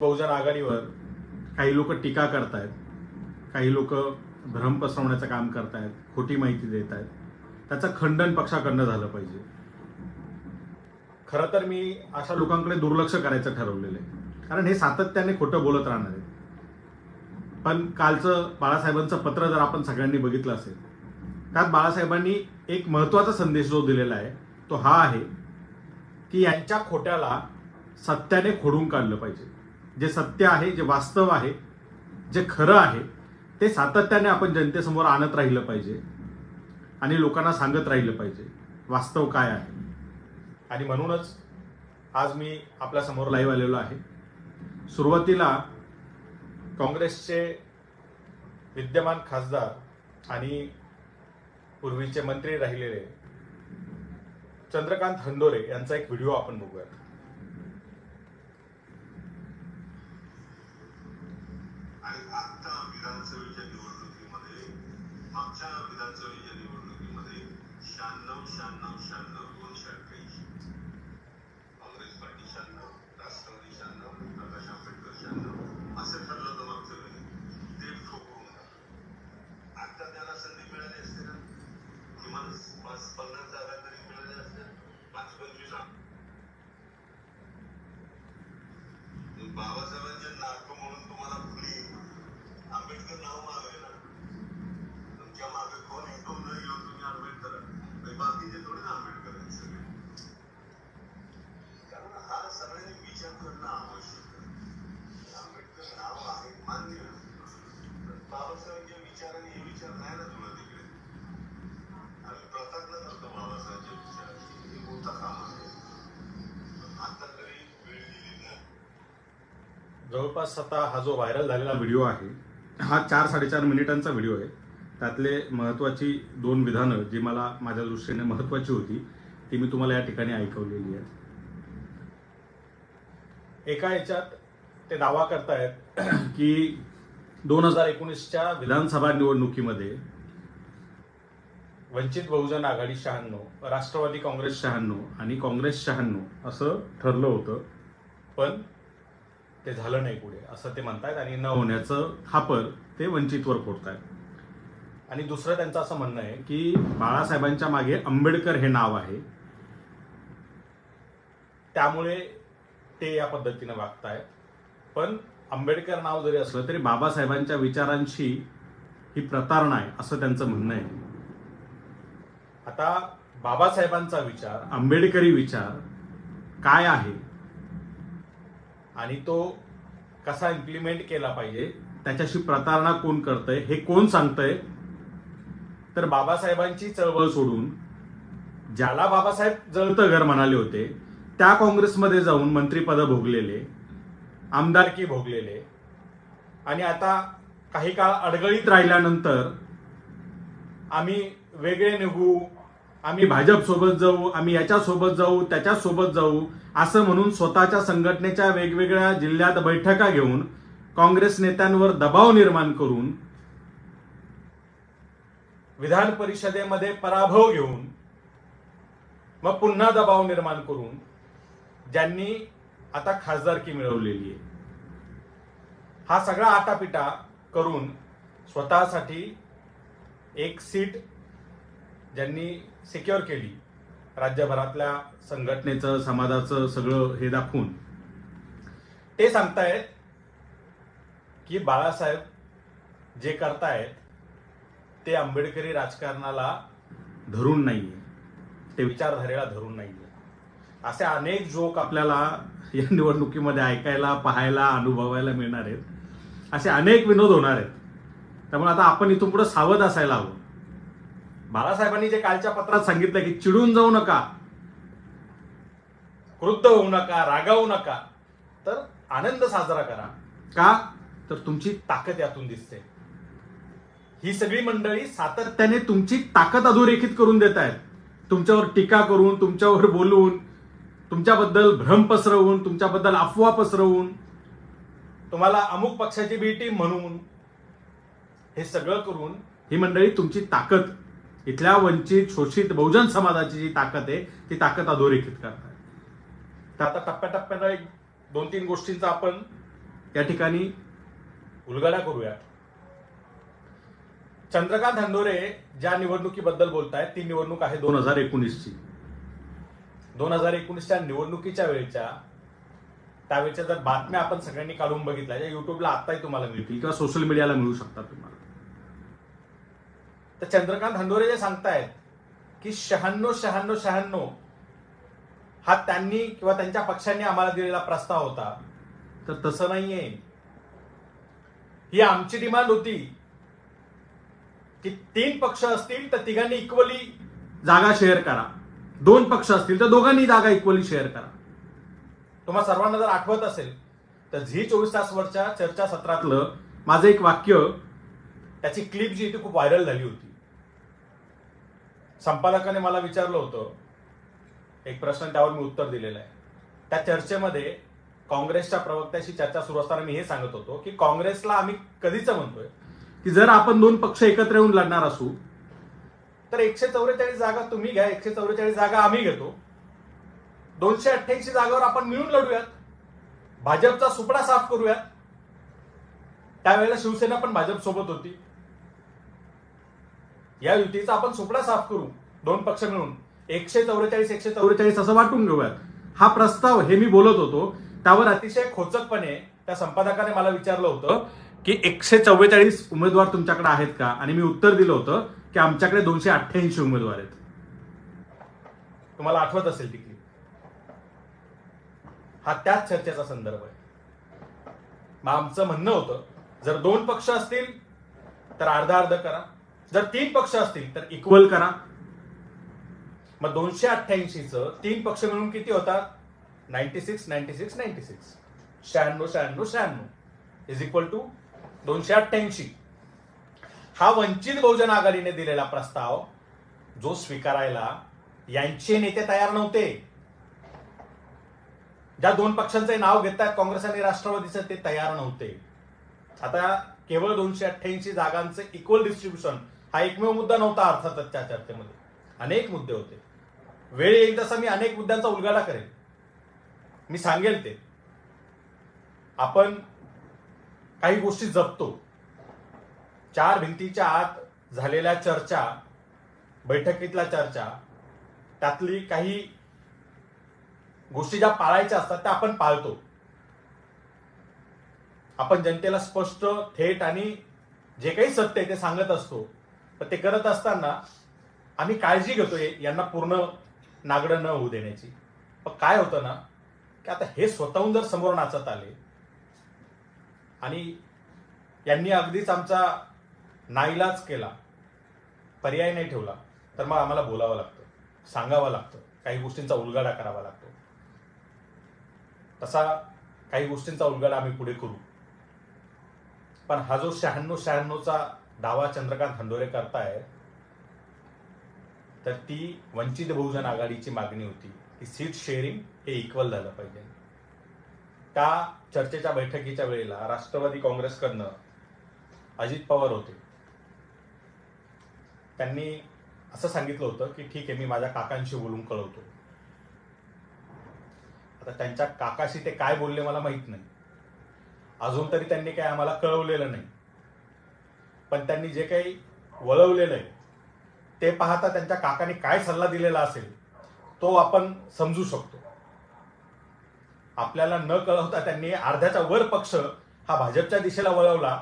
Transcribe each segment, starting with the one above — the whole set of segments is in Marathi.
बहुजन आघाडीवर काही लोक टीका करतायत काही लोक भ्रम पसरवण्याचं काम करतायत खोटी माहिती देत आहेत त्याचं खंडन पक्षाकडनं झालं पाहिजे. खरं तर मी अशा लोकांकडे दुर्लक्ष करायचं ठरवलेलं आहे. कारण हे सातत्याने खोटं बोलत राहणार आहेत. पण कालचं बाळासाहेबांचं पत्र जर आपण सगळ्यांनी बघितलं असेल त्यात बाळासाहेबांनी एक महत्त्वाचा संदेश जो दिलेला आहे तो हा आहे की यांच्या खोट्याला सत्याने खोडून काढलं पाहिजे. जे सत्य आहे जे वास्तव आहे जे खरं आहे ते सातत्याने आपण जनतेसमोर आणत राहिलं पाहिजे. आणि लोकांना सांगत राहिलं पाहिजे वास्तव काय आहे. आणि म्हणूनच आज मी आपल्यासमोर लाईव्ह आलेलो आहे. सुरुवातीला काँग्रेसचे विद्यमान खासदार आणि पूर्वीचे मंत्री राहिलेले चंद्रकांत हंडोरे यांचा एक व्हिडिओ आपण बघूयात. आणि आता विधानसभेच्या निवडणुकीमध्ये मागच्या विधानसभेच्या निवडणुकीमध्ये शहाण्णव शहाण्णव शहाण्णव जवळपास आता हा जो व्हायरल झालेला व्हिडिओ आहे हा चार साडेचार मिनिटांचा व्हिडिओ आहे. त्यातले महत्वाची दोन विधानं जी मला माझ्या दृष्टीने महत्वाची होती ती मी तुम्हाला या ठिकाणी ऐकवलेली आहे एका याच्यात ते दावा करतायत की दोन हजार एकोणीसच्या विधानसभा निवडणुकीमध्ये वंचित बहुजन आघाडी शहाण्णव राष्ट्रवादी काँग्रेस शहाण्णव आणि काँग्रेस शहाण्णव असं ठरलं होतं. पण ते झालं नाही पुढे असं ते म्हणतायत आणि न होण्याचं खापर ते वंचितवर फोडतायत. आणि दुसरं त्यांचं असं म्हणणं आहे की बाळासाहेबांच्या मागे आंबेडकर हे नाव आहे. त्यामुळे ते या पद्धतीनं वागतायत. पण आंबेडकर नाव जरी असलं तरी बाबासाहेबांच्या विचारांशी ही प्रतारणा आहे असं त्यांचं म्हणणं आहे. आता बाबासाहेबांचा विचार आंबेडकरी विचार काय आहे? आणि तो कसा इम्प्लिमेंट केला पाहिजे त्याच्याशी प्रतारणा कोण करतंय हे कोण सांगतंय? तर बाबासाहेबांची चळवळ सोडून ज्याला बाबासाहेब जळतं घर म्हणाले होते त्या काँग्रेसमध्ये जाऊन मंत्रीपद भोगलेले आमदारकी भोगलेले आणि आता काही काळ अडगळीत राहिल्यानंतर आम्ही वेगळे निघू आम्ही भाजप सोबत जाऊ आम्ही याच्यासोबत जाऊ त्याच्यासोबत जाऊ असं म्हणून स्वतःच्या संघटनेच्या वेगवेगळ्या जिल्ह्यात बैठका घेऊन काँग्रेस नेत्यांवर दबाव निर्माण करून विधान परिषदेमध्ये पराभव घेऊन मग पुन्हा दबाव निर्माण करून ज्यांनी आता खासदारकी मिळवलेली आहे. हा सगळा आटापिटा करून स्वतःसाठी एक सीट ज्यांनी सिक्युअर केली. राज्यभरातल्या संघटनेचं समाजाचं सगळं हे दाखवून. ते सांगतायत की बाळासाहेब जे करतायत ते आंबेडकरी राजकारणाला धरून नाहीये. ते विचारधारेला धरून नाहीये. असे अनेक जोक आपल्याला या निवडणुकीमध्ये ऐकायला पाहायला अनुभवायला मिळणार आहेत. असे अनेक विनोद होणार आहेत. त्यामुळे आता आपण इथून पुढे सावध असायला हवं. बाळासाहेबांनी जे कालच्या पत्रात सांगितलं की चिडून जाऊ नका क्रुद्ध होऊ नका रागावू नका तर आनंद साजरा करा. का? तर तुमची ताकद यातून दिसते. ही सगळी मंडळी सातत्याने तुमची ताकद अधोरेखित करून देत आहेत. तुमच्यावर टीका करून तुमच्यावर बोलून तुमच्याबद्दल भ्रम पसरवून तुमच्याबद्दल अफवा पसरवून तुम्हाला अमुक पक्षाची बी टीम म्हणून हे सगळं करून ही मंडळी तुमची ताकद इथल्या वंचित शोषित बहुजन समाजाची जी ताकद आहे ती ताकद अधोरेखित करतात. तर आता टप्प्याटप्प्यानं एक दोन तीन गोष्टींचा आपण या ठिकाणी उलगडा करूया चंद्रकांत हंडोरे ज्या निवडणुकीबद्दल बोलतायत ती निवडणूक आहे दोन हजार एकोणीसची. दोन हजार एकोणीसच्या निवडणुकीच्या वेळेच्या त्यावेळेच्या जर बातम्या आपण सगळ्यांनी काढून बघितल्या ज्या युट्यूबला आताही तुम्हाला मिळतील. किंवा सोशल मीडियाला मिळू शकतात तुम्हाला. तर चंद्रकांत हंडोरे जे सांगतायत की शहाण्णव शहाण्णव शहाण्णव हा त्यांनी किंवा त्यांच्या पक्षांनी आम्हाला दिलेला प्रस्ताव होता. तर तसं नाहीये. ही आमची डिमांड होती की तीन पक्ष असतील तर तिघांनी इक्वली जागा शेअर करा. दोन पक्ष असतील तर दोघांनी जागा इक्वली शेअर करा. तुम्हा सर्वांना जर आठवत असेल तर झी चोवीस तासवरच्या चर्चा सत्रातलं माझं एक वाक्य त्याची क्लिप जी ती खूप व्हायरल झाली होती. संपादकाने मला विचारलं होतं. एक प्रश्न त्यावर मी उत्तर दिलेलं आहे. त्या चर्चेमध्ये काँग्रेसच्या प्रवक्त्याशी चर्चा सुरू असताना मी हे सांगत होतो की काँग्रेसला आम्ही कधीच म्हणतोय? की जर आपण दोन पक्ष एकत्र येऊन लढणार असू तर एकशे चौवेचाळीस जागा तुम्ही घ्या एकशे चौवेचाळीस जागा आम्ही घेतो. दोनशे अठ्ठ्याऐंशी जागावर आपण मिळून लढूयात. भाजपचा सुपडा साफ करूयात. त्यावेळेला शिवसेना पण भाजप सोबत होती. या युतीचा आपण सुपडा साफ करू दोन पक्ष मिळून. एकशे चौवेचाळीस एकशे चौवेचाळीस असं वाटून घेऊयात. हा प्रस्ताव हे मी बोलत होतो त्यावर अतिशय खोचकपणे त्या संपादकाने मला विचारलं होतं की एकशे चव्वेचाळीस उमेदवार तुमच्याकडे आहेत का? आणि मी उत्तर दिलं होतं की आमच्याकडे दोनशे अठ्ठ्याऐंशी उमेदवार आहेत. तुम्हाला आठवत असेल ती हा त्याच चर्चेचा संदर्भ आहे. मग आमचं म्हणणं होतं जर दोन पक्ष असतील तर अर्धा अर्ध करा. जर तीन पक्ष असतील तर इक्वल करा. मग दोनशे अठ्ठ्याऐंशीच तीन पक्ष मिळून किती होतात? Ninety six ninety six ninety six शहाण्णव शहाण्णव शहाण्णव. इज इक्वल टू दोनशे अठ्ठ्याऐंशी. हा वंचित बहुजन आघाडीने दिलेला प्रस्ताव जो स्वीकारायला यांचे नेते तयार नव्हते. ज्या दोन पक्षांचे नाव घेत आहेत काँग्रेस आणि राष्ट्रवादीचं ते तयार नव्हते. आता केवळ दोनशे अठ्ठ्याऐंशी जागांचे इक्वल डिस्ट्रीब्युशन हा एकमेव मुद्दा नव्हता अर्थातच त्या चर्चेमध्ये. अनेक मुद्दे होते. वेळ येईल तसा मी अनेक मुद्द्यांचा उलगाडा करेन. मी सांगेल ते. आपण काही गोष्टी जपतो. चार भिंतीच्या आत झालेल्या चर्चा बैठकीतल्या चर्चा त्यातली काही गोष्टी ज्या पाळायच्या असतात त्या आपण पाळतो. आपण जनतेला स्पष्ट थेट आणि जे काही सत्य आहे ते सांगत असतो. पण ते करत असताना आम्ही काळजी घेतोय यांना पूर्ण नागडं न होऊ देण्याची. पण काय होतं ना की आता हे स्वतःहून जर समोर नाचत आले आणि यांनी अगदीच आमचा नाईलाज केला पर्याय नाही ठेवला तर मग आम्हाला बोलावं लागतं सांगावं लागतं काही गोष्टींचा उलगडा करावा लागतो. तसा काही गोष्टींचा उलगडा आम्ही पुढे करू. पण हा जो शहाण्णव शहाण्णवचा दावा चंद्रकांत हंडोरे करताय तर ती वंचित बहुजन आघाडीची मागणी होती की सीट शेअरिंग हे इक्वल झालं पाहिजे. त्या चर्चेच्या बैठकीच्या वेळेला राष्ट्रवादी काँग्रेसकडनं अजित पवार होते. त्यांनी असं सांगितलं होतं की ठीक आहे मी माझ्या काकांशी बोलून कळवतो. आता त्यांच्या काकाशी ते काय बोलले मला माहीत नाही. अजून तरी त्यांनी काय आम्हाला कळवलेलं नाही. पण त्यांनी जे काही वळवलेलं आहे ते पाहता त्यांच्या काकाने काय सल्ला दिलेला असेल तो आपण समजू शकतो. आपल्याला न कळवता त्यांनी अर्ध्याचा वर पक्ष हा भाजपच्या दिशेला वळवला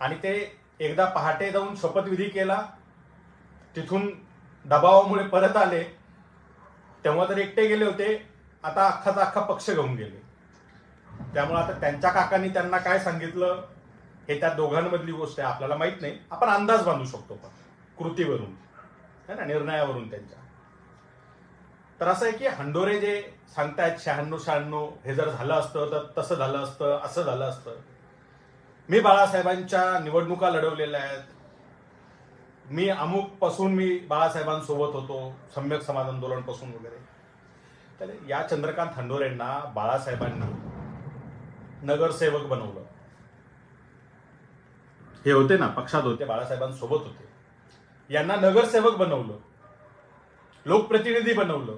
आणि ते एकदा पहाटे जाऊन शपथविधी केला. तिथून दबावामुळे परत आले. तेव्हा तर एकटे गेले होते. आता अख्खाचा अख्खा पक्ष घेऊन गेले. त्यामुळे आता त्यांच्या काकांनी त्यांना काय सांगितलं? हे त्या दोघांमधली गोष्ट आहे आपल्याला माहीत नाही. आपण अंदाज बांधू शकतो पण कृतीवरून. है ना? निर्णयावरून त्यांच्या. तर असं आहे की हंडोरे जे सांगतायत शहाण्णव शहाण्णव हे जर झालं असतं तर तसं झालं असतं असं झालं असतं. मी बाळासाहेबांच्या निवडणुका लढवलेल्या आहेत. मी अमुकपासून मी बाळासाहेबांसोबत होतो सम्यक समाज आंदोलनपासून वगैरे. तर या चंद्रकांत हंडोरेंना बाळासाहेबांनी नगरसेवक बनवलं. हे होते ना पक्षात होते बाळासाहेबांसोबत होते. यांना नगरसेवक बनवलं. लोकप्रतिनिधी बनवलं.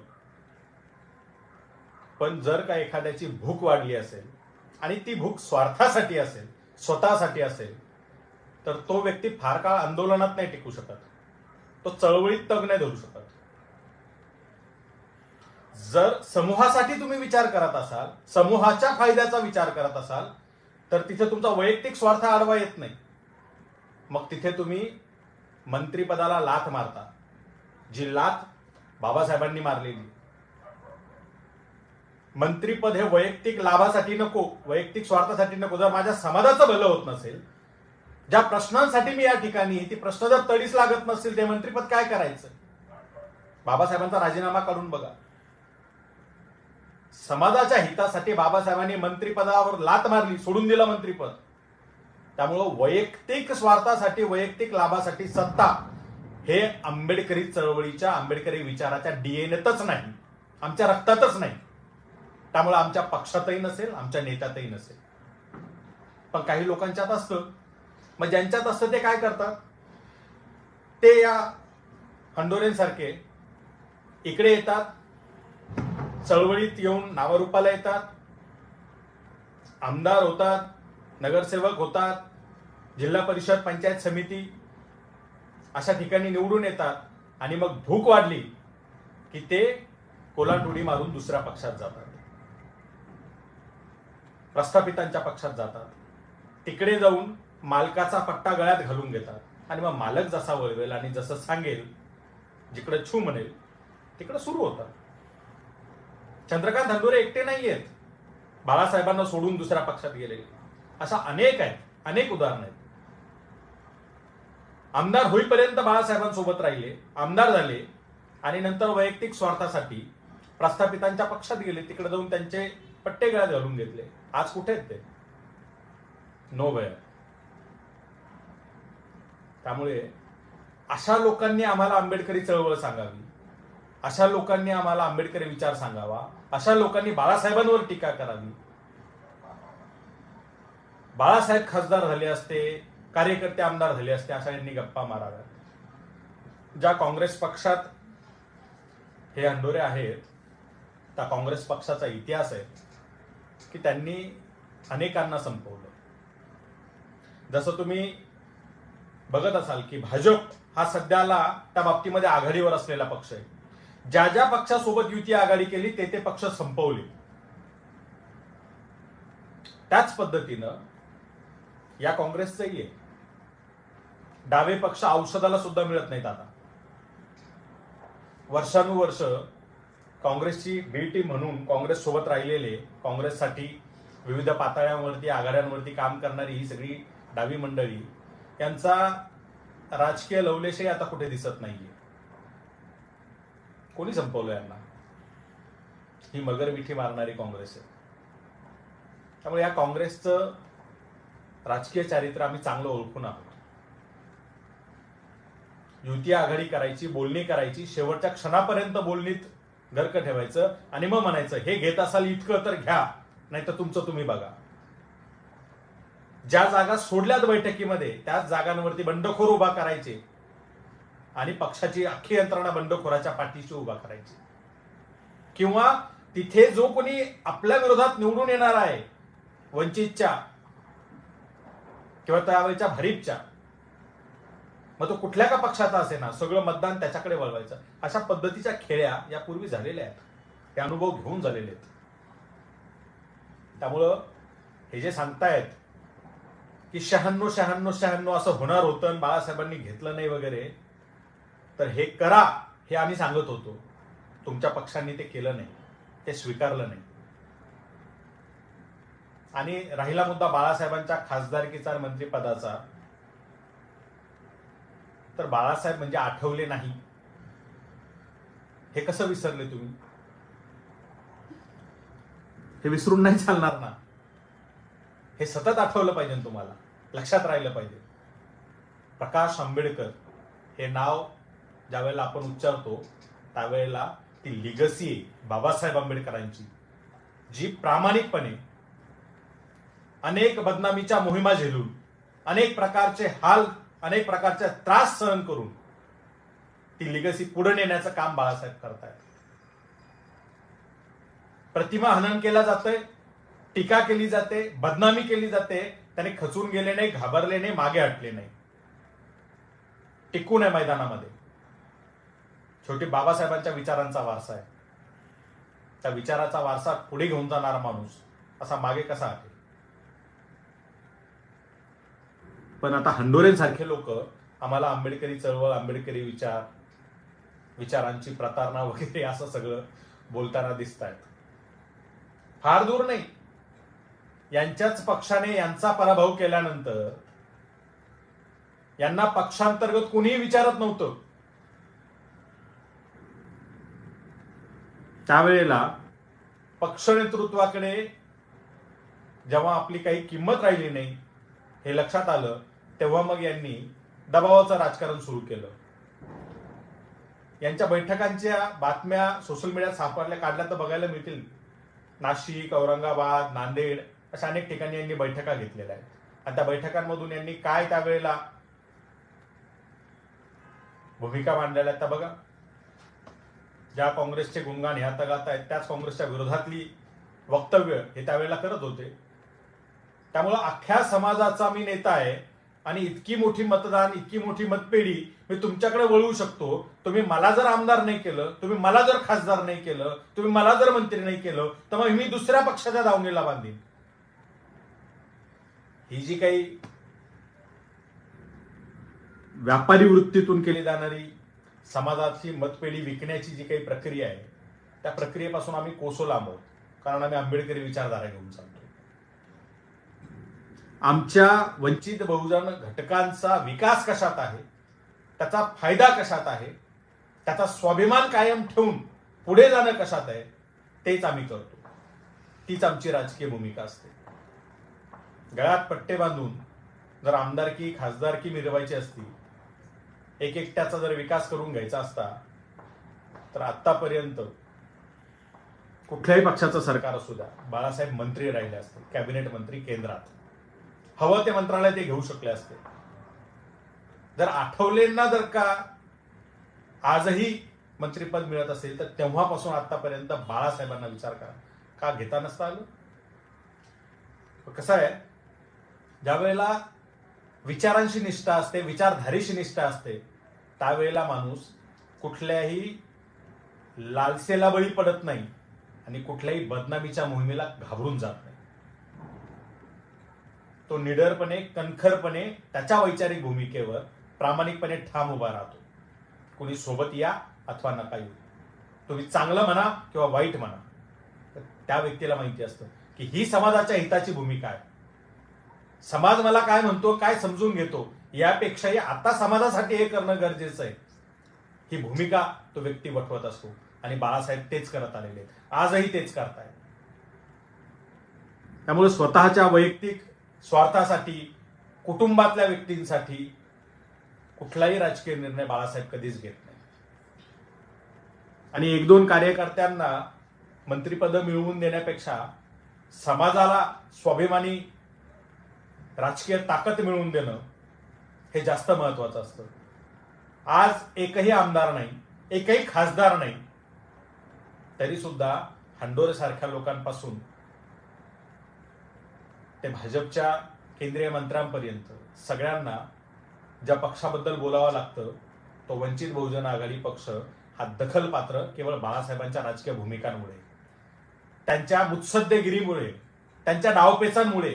पण जर का एखाद्याची भूक वाढली असेल आणि ती भूक स्वार्थासाठी असेल स्वतःसाठी असेल तर तो व्यक्ती फार काळ आंदोलनात नाही टिकू शकत. तो चळवळीत तग नाही धरू शकत. जर समूहासाठी तुम्ही विचार करत असाल समूहाच्या फायद्याचा विचार करत असाल तर तिथे तुमचा वैयक्तिक स्वार्थ आडवा येत नाही. मग तिथे तुम्ही मंत्रीपदाला लाथ मारता. जी लाथ बाबासाहेबांनी मारलेली. मंत्रीपद हे वैयक्तिक लाभासाठी नको वैयक्तिक स्वार्थासाठी नको. जर माझ्या समाजाचं भलं होत नसेल ज्या प्रश्नांसाठी मी या ठिकाणी ती प्रश्न जर तडीच लागत नसतील ते मंत्रीपद काय करायचं? बाबासाहेबांचा राजीनामा काढून बघा. समाजाच्या हितासाठी बाबासाहेबांनी मंत्रिपदावर लात मारली सोडून दिलं मंत्रिपद. त्यामुळं वैयक्तिक स्वार्थासाठी वैयक्तिक लाभासाठी सत्ता हे आंबेडकरी चळवळीच्या आंबेडकरी विचाराच्या डीएनएतच नाही. आमच्या रक्तातच नाही. त्यामुळे आमच्या पक्षातही नसेल आमच्या नेत्यातही नसेल. पण काही लोकांच्यात असतं. मग ज्यांच्यात असतं ते काय करतात? ते या हंडोरेंसारखे इकडे येतात चळवळीत येऊन नावारूपाला येतात आमदार होतात नगरसेवक होतात जिल्हा परिषद पंचायत समिती अशा ठिकाणी निवडून येतात आणि मग भूक वाढली की ते कोलांटुडी मारून दुसऱ्या पक्षात जातात. प्रस्थापितांच्या पक्षात जातात. तिकडे जाऊन मालकाचा पट्टा गळ्यात घालून घेतात. आणि मग मालक जसा वळवेल आणि जसं सांगेल जिकडे छू म्हणेल तिकडे सुरू होतात. चंद्रकांत धंदोरे एकटे नाही आहेत बाळासाहेबांना सोडून दुसऱ्या पक्षात गेलेले असा अनेक आहेत अनेक उदाहरण आहेत. आमदार होईपर्यंत बाळासाहेबांसोबत राहिले आमदार झाले आणि नंतर वैयक्तिक स्वार्थासाठी प्रस्थापितांच्या पक्षात गेले तिकडे जाऊन त्यांचे पट्टे गळ्यात घालून घेतले. आज कुठे आहेत ते? नो भय त्यामुळे अशा लोकांनी आम्हाला आंबेडकरी चळवळ सांगावी अशा लोकांनी आम्हाला आंबेडकरी विचार सांगावा अशा लोकांनी बाळासाहेबांवर टीका करावी बाळासाहेब खासदार झाले असते कार्यकर्ते आमदार झाले असते अशा यांनी गप्पा माराव्यात. ज्या काँग्रेस पक्षात हे अंडोरे आहेत त्या काँग्रेस पक्षाचा इतिहास आहे की त्यांनी अनेकांना संपवलं. जसं तुम्ही बघत असाल की भाजप हा सध्याला त्या बाबतीमध्ये आघाडीवर असलेला पक्ष आहे. ज्या ज्या पक्षासोबत युती आघाडी केली ते ते पक्ष संपवले. त्याच पद्धतीनं या काँग्रेसचंही आहे. डावे पक्ष औषधाला सुद्धा मिळत नाहीत आता. वर्षानुवर्ष काँग्रेसची बी टीम म्हणून काँग्रेस सोबत राहिलेले काँग्रेससाठी विविध पातळ्यांवरती आघाड्यांवरती काम करणारी ही सगळी डावी मंडळी यांचा राजकीय लवलेशही आता कुठे दिसत नाहीये. कोणी संपवलं यांना? ही मगर मिठी मारणारी काँग्रेस आहे. त्यामुळे या काँग्रेसचं राजकीय चारित्र्य आम्ही चांगलं ओळखून आहोत. युती आघाडी करायची बोलणी करायची शेवटच्या क्षणापर्यंत बोलणीत गर्क ठेवायचं आणि मग म्हणायचं हे घेत असाल इतकं तर घ्या नाही तर तुमचं तुम्ही बघा. ज्या जागा सोडल्यात बैठकीमध्ये त्याच जागांवरती बंडखोर उभा करायचे आणि पक्षाची अख्खी यंत्रणा बंडखोराच्या पाठीशी उभा करायची. किंवा तिथे जो कोणी आपल्या विरोधात निवडून येणार आहे वंचितच्या किंवा त्यावेळेच्या भरीपच्या. मग तो कुठल्या का पक्षाचा असे ना सगळं मतदान त्याच्याकडे वळवायचं. अशा पद्धतीच्या खेळ्या यापूर्वी झालेल्या आहेत. ते अनुभव घेऊन झालेले आहेत. त्यामुळं हे जे सांगतायत की शहाण्णव शहाण्णव शहाण्णव असं होणार होतं आणि बाळासाहेबांनी घेतलं नाही वगैरे तर हे करा हे आम्ही सांगत होतो. तुमच्या पक्षांनी ते केलं नाही. ते स्वीकारलं नाही. आणि राहिला मुद्दा बाळासाहेबांच्या खासदारकीचा आणि मंत्रिपदाचा. तर बाळासाहेब म्हणजे आठवले नाही. हे कसं विसरले तुम्ही? हे विसरून नाही चालणार ना? हे सतत आठवलं पाहिजे तुम्हाला? लक्षात राहिलं पाहिजे. प्रकाश आंबेडकर हे नाव ज्यावेळेला आपण उच्चारतो त्यावेळेला ती लिगसी आहे बाबासाहेब आंबेडकरांची. जी प्रामाणिकपणे अनेक बदनामीच्या मोहिमा झेलून अनेक प्रकारचे हाल अनेक प्रकारचे त्रास सहन करून ती लिगसी पुढे नेण्याचं काम बाळासाहेब करतायत. प्रतिमा हनन केला जातोय टीका केली जाते बदनामी केली जाते त्याने खचून गेले नाही घाबरले नाही मागे हटले नाही. टिकून आहे मैदानामध्ये. छोटी बाबासाहेबांच्या विचारांचा वारसा आहे. त्या विचाराचा वारसा पुढे घेऊन जाणारा माणूस असा मागे कसा आहे पण आता हंडोरेंसारखे लोक आम्हाला आंबेडकरी चळवळ आंबेडकरी विचार विचारांची प्रतारणा वगैरे असं सगळं बोलताना दिसत आहेत फार दूर नाही. यांच्याच पक्षाने यांचा पराभव केल्यानंतर यांना पक्षांतर्गत कुणीही विचारत नव्हतं. त्यावेळेला पक्ष नेतृत्वाकडे जेव्हा आपली काही किंमत राहिली नाही हे लक्षात आलं तेव्हा मग यांनी दबावाचं राजकारण सुरू केलं. यांच्या बैठकांच्या बातम्या सोशल मीडियात सापडल्या काढल्या तर बघायला मिळतील. नाशिक औरंगाबाद नांदेड अशा अनेक ठिकाणी यांनी बैठका घेतलेल्या आहेत. आणि त्या बैठकांमधून यांनी काय त्यावेळेला भूमिका मांडलेल्या आहेत त्या बघा. ज्या काँग्रेसचे गुणगान ह्या तगात आहेत त्याच काँग्रेसच्या विरोधातली वक्तव्य हे त्यावेळेला करत होते. त्यामुळं अख्ख्या समाजाचा मी नेता आहे आणि इतकी मोठी मतदान इतकी मोठी मतपेढी मी तुमच्याकडे वळवू शकतो. तुम्ही मला जर आमदार नाही केलं तुम्ही मला जर खासदार नाही केलं तुम्ही मला जर मंत्री नाही केलं तर मग मी दुसऱ्या पक्षाच्या दावणीला बांधीन. ही जी काही व्यापारी वृत्तीतून केली जाणारी समाजाची मतपेढी विकण्याची जी काही प्रक्रिया आहे त्या प्रक्रियेपासून आम्ही कोसो लांब आहोत. कारण आम्ही आंबेडकरी विचारधारा घेऊन चालतो आमच्या वंचित बहुजन घटकांचा विकास कशात आहे? त्याचा फायदा कशात आहे? त्याचा स्वाभिमान कायम ठेवून पुढे जाणं कशात आहे? तेच आम्ही करतो. तीच आमची राजकीय भूमिका असते. गळ्यात पट्टे बांधून जर आमदारकी खासदारकी मिरवायची असती एक एकट्याचा जर विकास करून घ्यायचा असता तर आत्तापर्यंत कुठल्याही पक्षाचं सरकार असू द्या बाळासाहेब मंत्री राहिले असते कॅबिनेट मंत्री केंद्रात. हवं ते मंत्रालय ते घेऊ शकले असते. जर आठवलेंना जर का आजही मंत्रीपद मिळत असेल तर तेव्हापासून आतापर्यंत बाळासाहेबांना विचार करा. का घेता नसता आलं? कसं आहे? ज्या वेळेला विचारांशी निष्ठा असते विचारधारेशी निष्ठा असते त्यावेळेला माणूस कुठल्याही लालसेला बळी पडत नाही आणि कुठल्याही बदनामीच्या मोहिमेला घाबरून जात नाही. तो निडरपणे कणखरपणे त्याच्या वैचारिक भूमिकेवर प्रामाणिकपणे ठाम उभा राहतो. कोणी सोबत या अथवा नका येऊ. तुम्ही चांगलं म्हणा किंवा वाईट म्हणा. त्या व्यक्तीला माहिती असतं की ही समाजाच्या हिताची भूमिका आहे. समाज मला काय म्हणतो काय समजून घेतो यापेक्षाही आता समाजासाठी हे करणं गरजेचं आहे. ही भूमिका तो व्यक्ती वठवत असतो आणि बाळासाहेब तेच करत आलेले आहेत. आजही तेच करतायत. त्यामुळे स्वतःच्या वैयक्तिक स्वार्थासाठी कुटुंबातल्या व्यक्तींसाठी कुठलाही राजकीय निर्णय बाळासाहेब कधीच घेत नाही आणि एक दोन कार्यकर्त्यांना मंत्रिपद मिळवून देण्यापेक्षा समाजाला स्वाभिमानी राजकीय ताकद मिळवून देणं हे जास्त महत्वाचं असतं. आज एकही आमदार नाही एकही खासदार नाही तरी सुद्धा हंडोरे सारख्या लोकांपासून ते भाजपच्या केंद्रीय मंत्र्यांपर्यंत सगळ्यांना ज्या पक्षाबद्दल बोलावं लागतं तो वंचित बहुजन आघाडी पक्ष हा दखल पात्र केवळ बाळासाहेबांच्या राजकीय भूमिकांमुळे. त्यांच्या मुत्सद्देगिरीमुळे त्यांच्या डावपेचांमुळे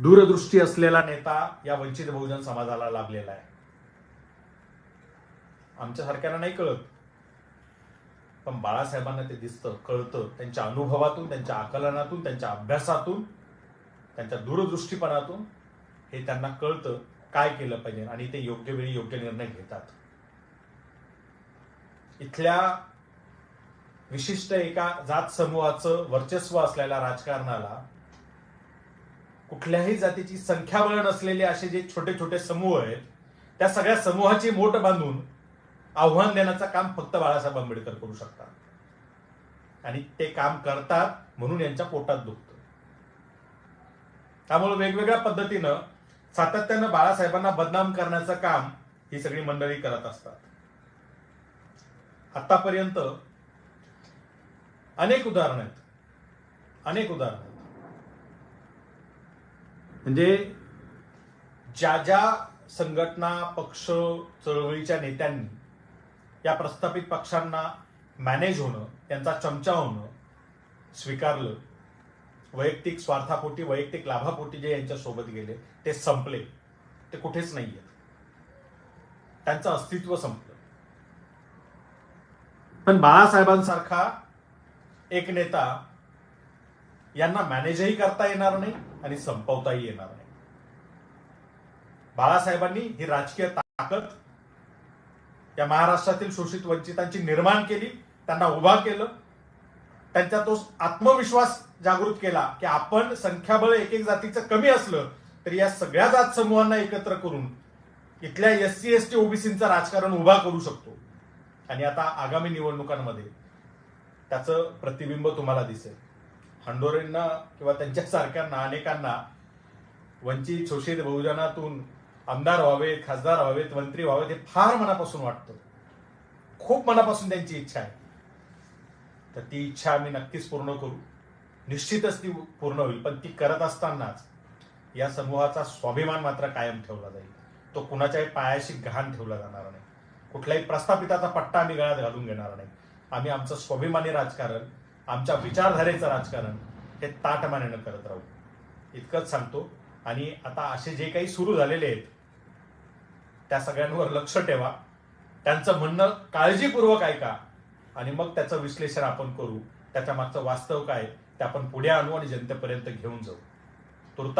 दूरदृष्टी असलेला नेता या वंचित बहुजन समाजाला लाभलेला आहे. आमच्यासारख्यांना नाही कळत पण बाळासाहेबांना ते दिसतं कळतं. त्यांच्या अनुभवातून त्यांच्या आकलनातून त्यांच्या अभ्यासातून त्यांच्या दूरदृष्टीपणातून हे त्यांना कळतं काय केलं पाहिजे आणि ते योग्य वेळी योग्य निर्णय घेतात. इथल्या विशिष्ट एका जात समूहाचं वर्चस्व असलेल्या राजकारणाला कुठल्याही जातीची संख्याबळ नसलेले असे जे छोटे छोटे समूह आहेत त्या सगळ्या समूहाची मोठ बांधून आव्हान देण्याचं काम फक्त बाळासाहेब आंबेडकर करू शकतात. आणि ते काम करतात म्हणून यांच्या पोटात दुखतं. त्यामुळे वेगवेगळ्या पद्धतीनं सातत्यानं बाळासाहेबांना बदनाम करण्याचं काम ही सगळी मंडळी करत असतात. आतापर्यंत अनेक उदाहरणं आहेत. अनेक उदाहरणं आहेत. म्हणजे ज्या ज्या संघटना पक्ष चळवळीच्या नेत्यांनी या प्रस्थापित पक्षांना मॅनेज होणं त्यांचा चमचा होणं स्वीकारलं वैयक्तिक स्वार्थापोटी वैयक्तिक लाभापोटी जे यांच्यासोबत गेले ते संपले. ते कुठेच नाहीये त्यांचं अस्तित्व संपलं. पण बाळासाहेबांसारखा एक नेता यांना मॅनेजही करता येणार नाही आणि संपवताही येणार नाही. बाळासाहेबांनी ही राजकीय ताकद या महाराष्ट्रातील शोषित वंचितांची निर्माण केली त्यांना उभा केलं. त्यांचा तो आत्मविश्वास जागृत केला की आपण संख्याबळ एक एक जातीचं कमी असलं तरी या सगळ्या जात समूहांना एकत्र करून इथल्या एस सी एस टी ओबीसीचं राजकारण उभा करू शकतो. आणि आता आगामी निवडणुकांमध्ये त्याचं प्रतिबिंब तुम्हाला दिसेल. हंडोरेंना किंवा त्यांच्यासारख्यांना अनेकांना वंचित शोषित बहुजनातून आमदार व्हावेत खासदार व्हावेत मंत्री व्हावेत हे फार मनापासून वाटतं. खूप मनापासून त्यांची इच्छा आहे. तर ती इच्छा आम्ही नक्कीच पूर्ण करू. निश्चितच ती पूर्ण होईल पण ती करत असतानाच या समूहाचा स्वाभिमान मात्र कायम ठेवला जाईल. तो कुणाच्याही पायाशी गहाण ठेवला जाणार नाही. कुठल्याही प्रस्थापिताचा पट्टा आम्ही गळ्यात घालून घेणार नाही. आम्ही आमचं स्वाभिमानी राजकारण आमच्या विचारधारेचं राजकारण हे ताटमानेनं करत राहू. इतकंच सांगतो. आणि आता असे जे काही सुरू झालेले आहेत त्या सगळ्यांवर लक्ष ठेवा. त्यांचं म्हणणं काळजीपूर्वक ऐका. आणि मग त्याचं विश्लेषण आपण करू. त्याच्या मागचं वास्तव काय ते आपण पुढे आणू आणि जनतेपर्यंत घेऊन जाऊ. तुर्ता